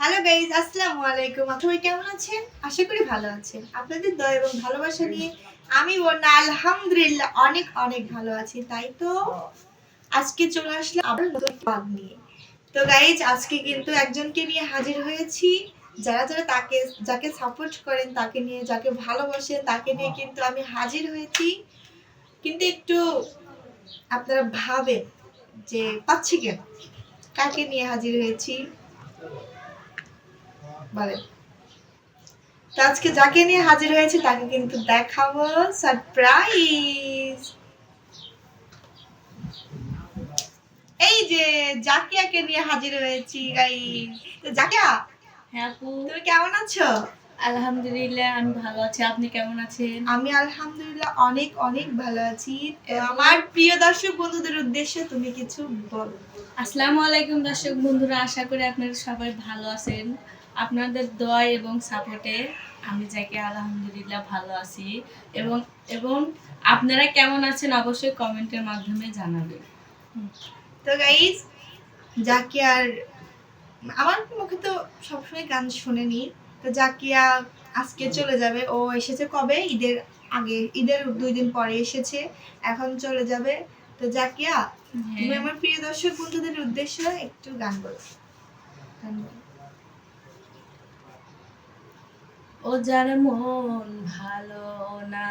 Hello guys আসসালামু আলাইকুম সবাই কেমন আছেন? আশা করি ভালো আছেন। আপনাদের দয়া এবং ভালোবাসা নিয়ে আমি বন্যা, আলহামদুলিল্লাহ, অনেক অনেক ভালো আছি। তাই তো? আজকে চলে আসলাম আবার নতুন নিয়ে। তো গাইজ আজকে কিন্তু একজনকে নিয়ে হাজির হয়েছি। যারা যারা তাকে, যাকে সাপোর্ট করেন, তাকে নিয়ে, যাকে ভালোবাসেন, তাকে নিয়ে কিন্তু আমি হাজির হয়েছি। কিন্তু একটু আপনারা ভাবেন যে পাচ্ছি কেন? কাকে নিয়ে হাজির হয়েছি? বলেন তো আজকে যাকে নিয়ে হাজির হয়েছে তাকে কিন্তু দেখাবো সারপ্রাইজ এই যে জাকিয়াকে নিয়ে হাজির হয়েছি গাইস তো জাকিয়া হ্যাঁ আপু। তুমি কেমন আছো? আলহামদুলিল্লাহ আমি ভালো আছি। আপনি কেমন আছেন? আমি আলহামদুলিল্লাহ অনেক অনেক ভালো আছি। আমার প্রিয় দর্শক বন্ধুদের উদ্দেশ্যে তুমি কিছু বলো। আসসালামু আলাইকুম দর্শক বন্ধুরা আশা করি আপনারা সবাই ভালো আছেন। আপনাদের দোয়া এবং সাপোর্টে আমি যাকে আলহামদুলিল্লাহ ভালো আছি। এবং এবং আপনারা কেমন আছেন অবশ্যই কমেন্টের মাধ্যমে জানাবেন। তো গাইজ জাকিয়ার আমার মুখে তো সবসময় গান শুনেনি। তো জাকিয়া আজকে চলে যাবে। ও এসেছে কবে? ঈদের আগে ঈদের দুই দিন পরে এসেছে। এখন চলে যাবে। তো জাকিয়া তুমি হ্যাঁ। আমার প্রিয় দর্শক বন্ধুদের উদ্দেশ্যে একটু গান বলো। গান বলো। ও যার মন ভালো না,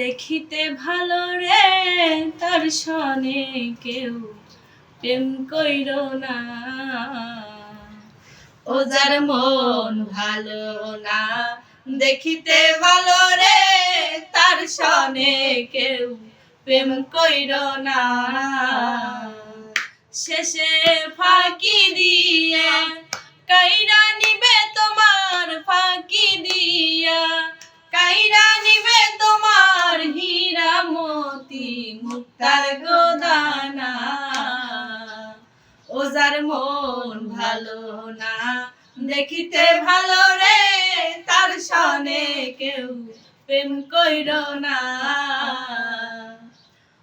দেখিতে ভালো রে, তার সনে কেউ প্রেম কইর না। ও যার মন ভালো না, দেখিতে ভালো রে, তার সনে কেউ প্রেম কইর না। শেষে ফাঁকি দিয়ে কাইরা নিবে তোমার ফাঁকি দিয়া, কাইরা নিবে তোমার হীরা মতি মুক্তার গোদানা। ওজার মন ভালো না, দেখিতে ভালো রে, তার সনে কেউ প্রেম কইর না।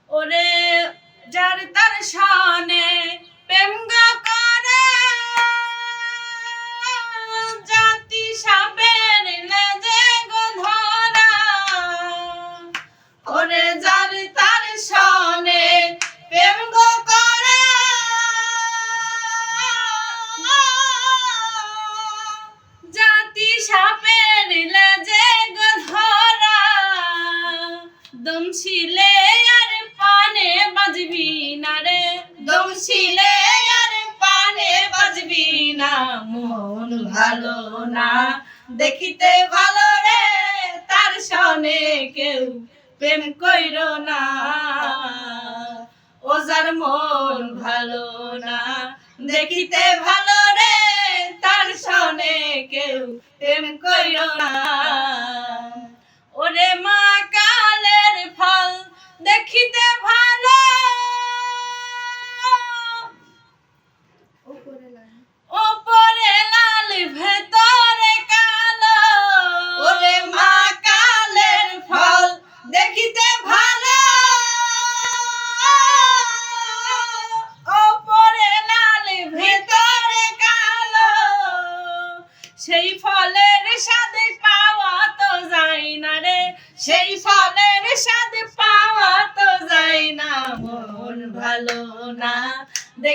ওরে যার তার সনে প্রেম গা না, মন ভালো না। দেখিতে ভালো রে, তার সনে কেউ প্রেম কইর না। ওজার মন ভালো না, দেখিতে ভালো রে, তার সনে কেউ প্রেম কইর না। ওরে মা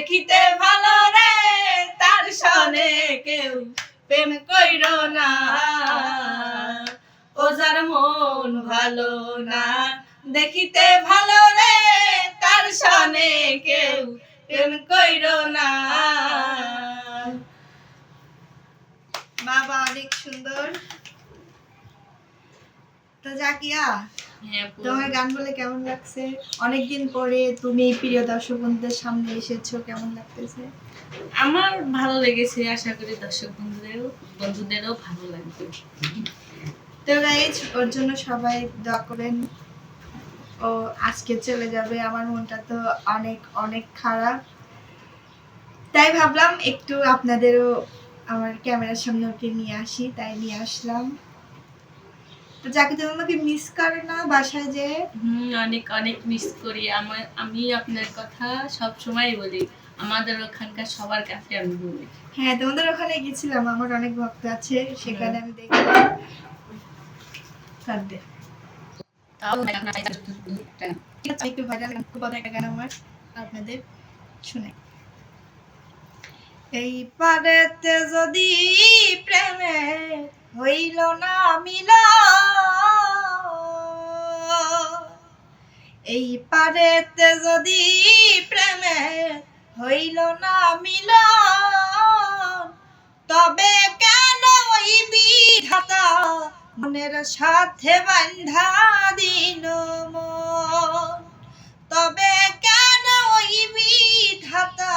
দেখিতে ভালো রে, তার সনে কেউ প্রেম কইর না। ওজার মন ভালো না, দেখিতে ভালো রে, তার সনে কেউ প্রেম কইর না। বাবা অনেক সুন্দর। তো জাকিয়া তোমার গান বলে কেমন লাগছে? অনেকদিন পরে তুমি প্রিয় দর্শক বন্ধুদের সামনে এসেছ কেমন লাগতেছে? আমার ভালো লেগেছে আশা করি দর্শক বন্ধুদেরও বন্ধুদেরও ভালো লাগবে। তো গাইজ ওর জন্য সবাই দোয়া করেন ও আজকে চলে যাবে আমার মনটা তো অনেক অনেক খারাপ। তাই ভাবলাম একটু আপনাদেরও আমার ক্যামেরার সামনে ওকে নিয়ে আসি তাই নিয়ে আসলাম। তো যাকে তুমি আমাকে মিস করে না বাসায় যে। হুম অনেক অনেক মিস করি। আমার আমি আপনার কথা সব সময় বলি আমাদের ওখানকার সবার কাছে আমি বলি। হ্যাঁ তোমাদের ওখানে গেছিলাম আমার অনেক ভক্ত আছে সেখানে আমি দেখলাম। একটু ভাইরাল গান আমার আপনাদের শুনে। এই পারেতে যদি প্রেমে হইল না মিল এই পারেতে যদি প্রেমে হইল না মিল তবে কেন ওই বিধাতা মনের সাথে বান্ধা দিল মন? তবে কেন ওই বিধাতা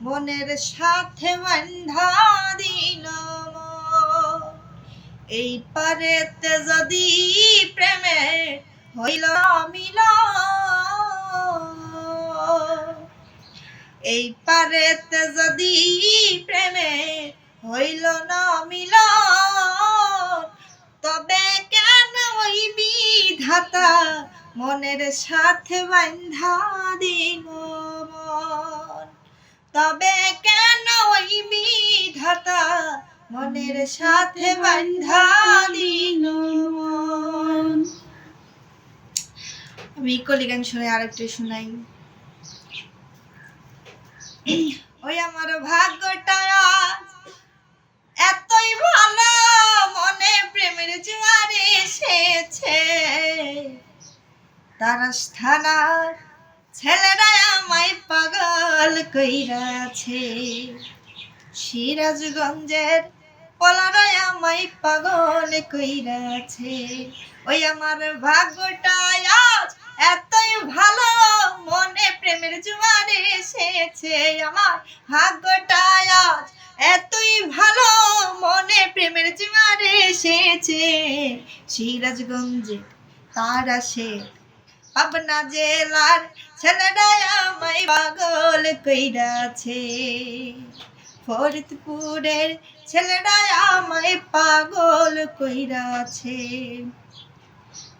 মনের সাথে বান্ধা দিল মন? এই পারেতে যদি প্রেমে হইল মিল। এই পারেতে যদি প্রেমে হইল না মিল, তবে কেন ওই বিধাতা মনের সাথে বান্ধা দিল তবে কেন ওই বিধাতা মনের সাথে বান্ধা দিল আমি কলি গান শুনে আরেকটু শোনাই। ওই আমার ভাগ্যটা এতই ভালো, মনে প্রেমের জোয়ারে এসেছে। তার থানার ছেলেরা আমায় পাগল কইরাছে। সিরাজগঞ্জের পলারাই আমায় পাগল কইরাছে। ওই আমার ভাগ্যটা আজ এতই ভালো মনে প্রেমের জোয়ারে এসেছে আমার ভাগ্যটা আজ। এতই ভালো মনে প্রেমের জোয়ারে এসেছে। সিরাজগঞ্জে তারা সে পাবনা জেলার ছেলেরা আমায় পাগল কইরাছে। ফরিদপুরের ছেলেরা আমায় পাগল কইরাছে।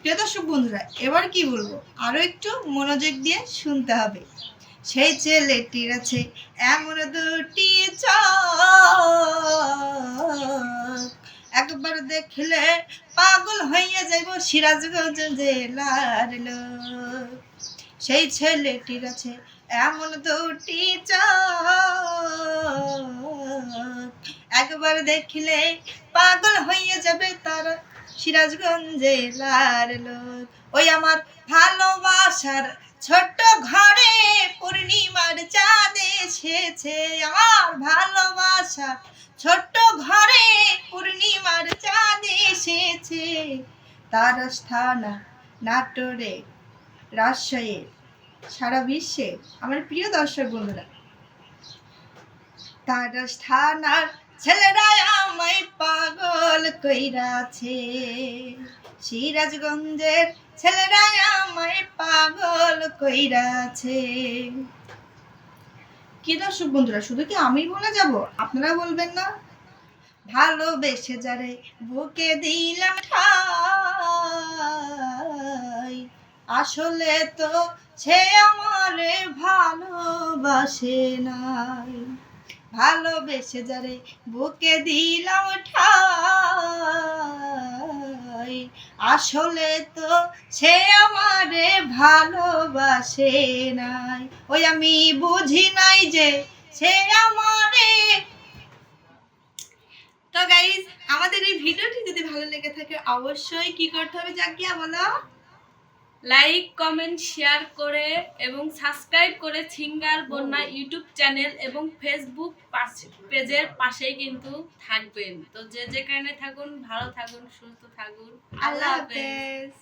প্রিয় দর্শক বন্ধুরা, এবার কি বলব? আরও একটু মনোযোগ দিয়ে শুনতে হবে। সেই ছেলেটির আছে এমন দুটি একবার দেখলে পাগল হইয়া যাইব সিরাজগঞ্জ জেলার সেই ছেলেটির আছে এমন দুটি চোখ। একবার দেখলে পাগল হইয়া যাবে তার সিরাজগঞ্জ জেলার লোক। ওই আমার ভালোবাসার ছোট্ট ঘরে পূর্ণিমার চাঁদ এসেছে। আমার ভালোবাসা ছোট্ট ঘরে পূর্ণিমার চাঁদ এসেছে। তার স্থানা নাটোরে রাজশাহী সারা বিশ্বে। আমার প্রিয় দর্শক বন্ধুরা, তার স্থানার ছেলেরা আমায় পাগল কইরাছে। সিরাজগঞ্জের ছেলেরা আমায় পাগল কইরাছে। কি দর্শক বন্ধুরা, শুধু কি আমি বলে যাব? আপনারা বলবেন না? ভালোবেসে যারে বুকে দিলাম ঠাই, আসলে তো সে আমারে ভালোবাসে নাই। ভালোবেসে যারে বুকে দিলাম ঠাই আসলে তো সে আমারে ভালোবাসে নাই। ওই আমি বুঝি নাই যে সে আমারে তো গাইজ আমাদের এই ভিডিওটি যদি ভালো লেগে থাকে, অবশ্যই কি করতে হবে জাকিয়া, বলো? লাইক কমেন্ট শেয়ার করে এবং সাবস্ক্রাইব করে সিঙ্গার বন্যা ইউটিউব চ্যানেল এবং ফেসবুক পেজের পাশেই কিন্তু থাকবেন। তো যে যেখানে থাকুন ভালো থাকুন সুস্থ থাকুন। আল্লাহ হাফেজ।